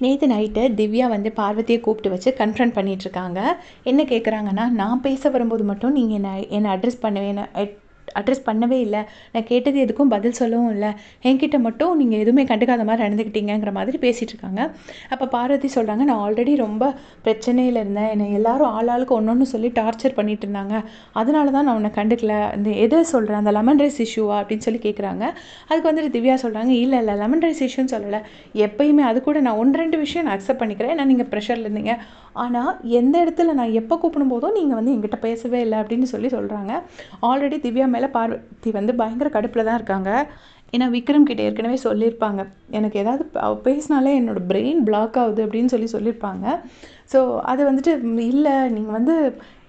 நேற்று நைட்டு திவ்யா வந்து பார்வதியை கூப்பிட்டு வச்சு கன்ஃபரண்ட் பண்ணிகிட்ருக்காங்க என்ன கேட்குறாங்கன்னா நான் பேச வரும்போது மட்டும் நீங்கள் என்னை என்னை அட்ரஸ் பண்ணுவேன் அட்ரஸ் பண்ணவே இல்லை. நான் கேட்டது எதுக்கும் பதில் சொல்லவும் இல்லை. என்கிட்ட மட்டும் நீங்கள் எதுவுமே கண்டுக்காத மாதிரி நடந்துக்கிட்டீங்கிற மாதிரி பேசிகிட்டு இருக்காங்க. அப்போ பார்வதி சொல்கிறாங்க நான் ஆல்ரெடி ரொம்ப பிரச்சனையில் இருந்தேன். என்னை எல்லாரும் ஆள் ஆளுக்கு ஒன்று ஒன்று சொல்லி டார்ச்சர் பண்ணிட்டு இருந்தாங்க. அதனால தான் நான் உன்னை கண்டுக்கல. இந்த எதை சொல்கிறேன் அந்த லெமன் ரைஸ் இஷ்யூவா அப்படின்னு சொல்லி கேட்குறாங்க அதுக்கு வந்துட்டு திவ்யா சொல்கிறாங்க இல்லை இல்லை லெமன் ரைஸ் இஷ்யூன்னு சொல்லலை. எப்பயுமே அது கூட நான் ஒன்று ரெண்டு விஷயம் நான் அக்செப்ட் பண்ணிக்கிறேன். ஏன்னா நீங்கள் ப்ரெஷரில் இருந்தீங்க. ஆனால் எந்த இடத்துல நான் எப்போ கூப்பிடும் போதும் நீங்கள் வந்து எங்கிட்ட பேசவே இல்லை. அப்படின்னு சொல்லி சொல்கிறாங்க ஆல்ரெடி திவ்யா மேலே பார்வதி வந்து பயங்கர கடுப்பில் தான் இருக்காங்க. ஏன்னா விக்ரம் கிட்ட ஏற்கனவே சொல்லியிருப்பாங்க. எனக்கு ஏதாவது பேசினாலே என்னோடய பிரெயின் பிளாக் ஆகுது அப்படின்னு சொல்லி சொல்லியிருப்பாங்க. ஸோ அது வந்துட்டு இல்லை நீங்கள் வந்து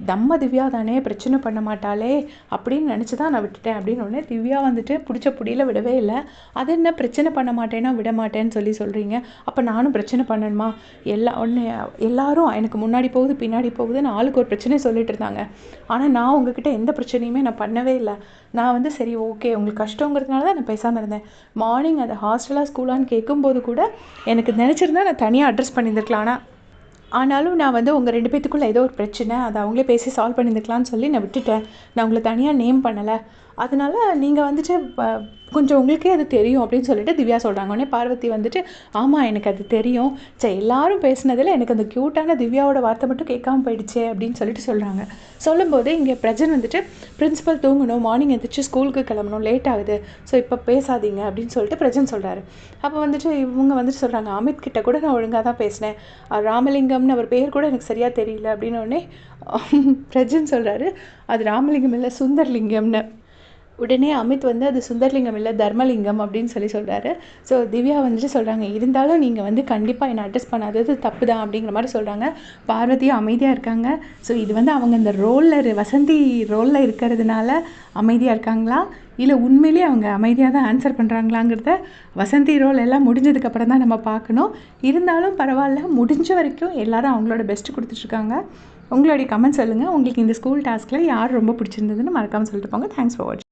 நம்ம திவ்யா தானே பிரச்சனை பண்ண மாட்டாளே அப்படின்னு நினச்சி தான் நான் விட்டுட்டேன். அப்படின்னு உடனே திவ்யா வந்துட்டு பிடிச்ச புடியில் விடவே இல்லை. அது என்ன பிரச்சனை பண்ண மாட்டேன்னா விட மாட்டேன்னு சொல்லி சொல்கிறீங்க அப்போ நானும் பிரச்சனை பண்ணணுமா? எல்லா ஒன்று எல்லாரும் எனக்கு முன்னாடி போகுது பின்னாடி போகுதுன்னு ஆளுக்கு ஒரு பிரச்சனையை சொல்லிட்டு இருந்தாங்க. ஆனால் நான் உங்ககிட்ட எந்த பிரச்சனையுமே நான் பண்ணவே இல்லை. நான் வந்து சரி ஓகே உங்களுக்கு கஷ்டங்கிறதுனால தான் நான் பேசாமல் இருந்தேன். மார்னிங் அது ஹாஸ்டலாக ஸ்கூலான்னு கேட்கும்போது கூட எனக்கு நினச்சிருந்தா நான் தனியாக அட்ரஸ் பண்ணியிருந்துருக்கலாம். ஆனால் ஆனாலும் நான் வந்து உங்கள் ரெண்டு பேத்துக்குள்ளே ஏதோ ஒரு பிரச்சனை அதை அவங்களே பேசி சால்வ் பண்ணியிருந்துக்கலான்னு சொல்லி நான் விட்டுட்டேன். நான் உங்களை தனியாக நேம் பண்ணலை. அதனால நீங்கள் வந்துட்டு கொஞ்சம் உங்களுக்கே அது தெரியும் அப்படின்னு சொல்லிட்டு திவ்யா சொல்கிறாங்க உடனே பார்வதி வந்துட்டு ஆமாம் எனக்கு அது தெரியும். சரி எல்லாரும் பேசினதில் எனக்கு அந்த க்யூட்டான திவ்யாவோட வார்த்தை மட்டும் கேட்காம போயிடுச்சே அப்படின்னு சொல்லிட்டு சொல்கிறாங்க சொல்லும்போது இங்கே பிரஜன் வந்துட்டு பிரின்ஸிபல் தூங்கணும். மார்னிங் எழுந்திரிச்சு ஸ்கூலுக்கு கிளம்பணும். லேட் ஆகுது. ஸோ இப்போ பேசாதீங்க அப்படின்னு சொல்லிட்டு பிரஜன் சொல்கிறாரு அப்போ வந்துட்டு இவங்க வந்துட்டு சொல்கிறாங்க அமித் கிட்ட கூட நான் ஒழுங்காக தான் பேசினேன். ராமலிங்கம்னு அவர் பேர் கூட எனக்கு சரியாக தெரியல அப்படின்னு உடனே பிரஜன் சொல்கிறாரு அது ராமலிங்கம் இல்லை சுந்தர்லிங்கம்னு. உடனே அமித் வந்து அது சுந்தர்லிங்கம் இல்லை தர்மலிங்கம் அப்படின்னு சொல்லி சொல்கிறாரு ஸோ திவ்யா வந்துட்டு சொல்கிறாங்க இருந்தாலும் நீங்கள் வந்து கண்டிப்பாக என்னை அட்ரஸ் பண்ணாதது தப்பு தான் அப்படிங்கிற மாதிரி சொல்கிறாங்க பார்வதியும் அமைதியாக இருக்காங்க. ஸோ இது வந்து அவங்க இந்த ரோலில் வசந்தி ரோலில் இருக்கிறதுனால அமைதியாக இருக்காங்களா? இல்லை உண்மையிலேயே அவங்க அமைதியாக தான் ஆன்சர் பண்ணுறாங்களாங்கிறத வசந்தி ரோல் எல்லாம் முடிஞ்சதுக்கப்புறம் தான் நம்ம பார்க்கணும். இருந்தாலும் பரவாயில்ல முடிஞ்ச வரைக்கும் எல்லாரும் அவங்களோட பெஸ்ட்டு கொடுத்துட்ருக்காங்க உங்களுடைய கமெண்ட் சொல்லுங்கள் உங்களுக்கு இந்த ஸ்கூல் டாஸ்கில் யார் ரொம்ப பிடிச்சிருந்ததுன்னு மறக்காமல் சொல்லிட்டு போங்க. தேங்க்ஸ் ஃபார் வாட்சிங்